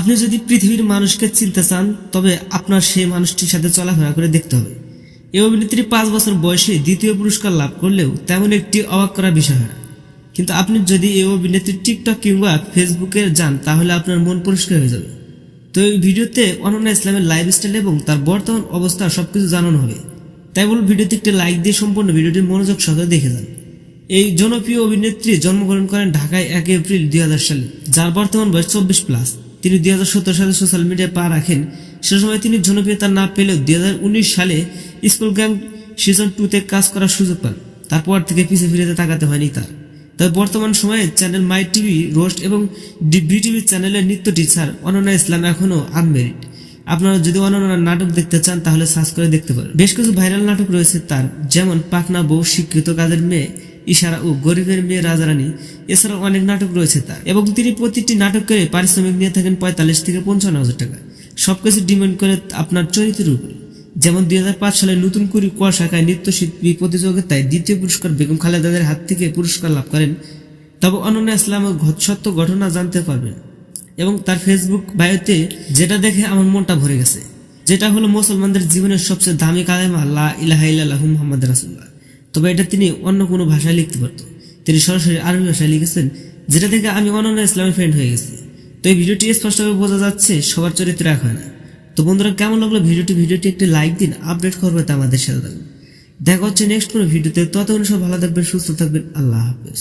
আপনি যদি পৃথিবীর মানুষকে চিনতে চান, তবে আপনার সেই মানুষটির সাথে চলাফেরা করে দেখতে হবে। এই অভিনেত্রী পাঁচ বছর বয়সে দ্বিতীয় পুরস্কার লাভ করলেও তেমন একটি অবাক করা বিষয় হয়। কিন্তু আপনি যদি এই অভিনেত্রী টিকটক কিংবা ফেসবুকে যান, তাহলে আপনার মন পরিষ্কার হয়ে যাবে। তো এই ভিডিওতে অনন্যা ইসলামের লাইফস্টাইল এবং তার বর্তমান অবস্থা সবকিছু জানানো হবে। তাই বল ভিডিওতে একটি লাইক দিয়ে সম্পূর্ণ ভিডিওটি মনোযোগ সহকারে দেখে যান। এই জনপ্রিয় অভিনেত্রী জন্মগ্রহণ করেন ঢাকায় এক এপ্রিল দুই হাজার সালে, যার বর্তমান বয়স চব্বিশ প্লাস তিনি দুই সালে সোশ্যাল মিডিয়ায় পা রাখেন। সে সময় তিনি জনপ্রিয়তা না পেলেও দুই সালে স্কুল গ্যাং সিজন টুতে কাজ করার সুযোগ পান। তারপর থেকে পিছিয়ে ফিরে তাকাতে হয়নি তার। তবে বর্তমান সময়ে চ্যানেল মাই টিভি, রোস্ট এবং বিটিভি চ্যানেলের নিত্য টিচার অনন্যা ইসলাম এখনও আনমেরিড। আপনারা যদি অনন্য নাটক দেখতে চান, তাহলে সার্চ করে দেখতে পারেন। বেশ কিছু ভাইরাল নাটক রয়েছে তার, যেমন পাকনা বউ শিক্ষিত কাজের মেয়ে ইশারা ও গরিবের মেয়ে রাজারানী, এছাড়াও অনেক নাটক রয়েছে তার। এবং তিনি প্রতিটি নাটকের পারিশ্রমিক নিয়ে থাকেন পঁয়তাল্লিশ থেকে পঞ্চান্ন হাজার টাকা। সবকিছু ডিমান্ড করে আপনার চরিত্রের উপরে। যেমন দুই হাজার পাঁচ সালে নতুন কুড়ি কোয়া শাখায় নৃত্যশিল্পী প্রতিযোগিতায় দ্বিতীয় পুরস্কার বেগম খালেদাদের হাত থেকে পুরস্কার লাভ করেন। তবে অনন্যা ইসলাম সত্য ঘটনা জানতে পারবেন। এবং তার ফেসবুক বায়োতে যেটা দেখে আমার মনটা ভরে গেছে। যেটা হলো মুসলমানদের জীবনের সবচেয়ে দামি কালেমা, লা ইলাহা ইল্লাল্লাহু মুহাম্মদ রাসূলুল্লাহ। তবে এটা তিনি অন্য কোনো ভাষায় লিখতে পারতো। তিনি সরাসরি আরবি ভাষায় লিখেছেন, যেটা থেকে আমি অনন্য ইসলামের ফ্রেন্ড হয়ে গেছি। তো এই ভিডিওটি স্পষ্টভাবে বোঝা যাচ্ছে সবার চরিত্র এক হয় না। তো বন্ধুরা, কেমন লাগল ভিডিওটি? ভিডিওটি একটি লাইক দিন আপডেট করবে তা আমাদের সাথে থাকবেন দেখা হচ্ছে নেক্সট কোনো ভিডিওতে। ততক্ষণ সব ভালো থাকবেন, সুস্থ থাকবেন। আল্লাহ হাফেজ।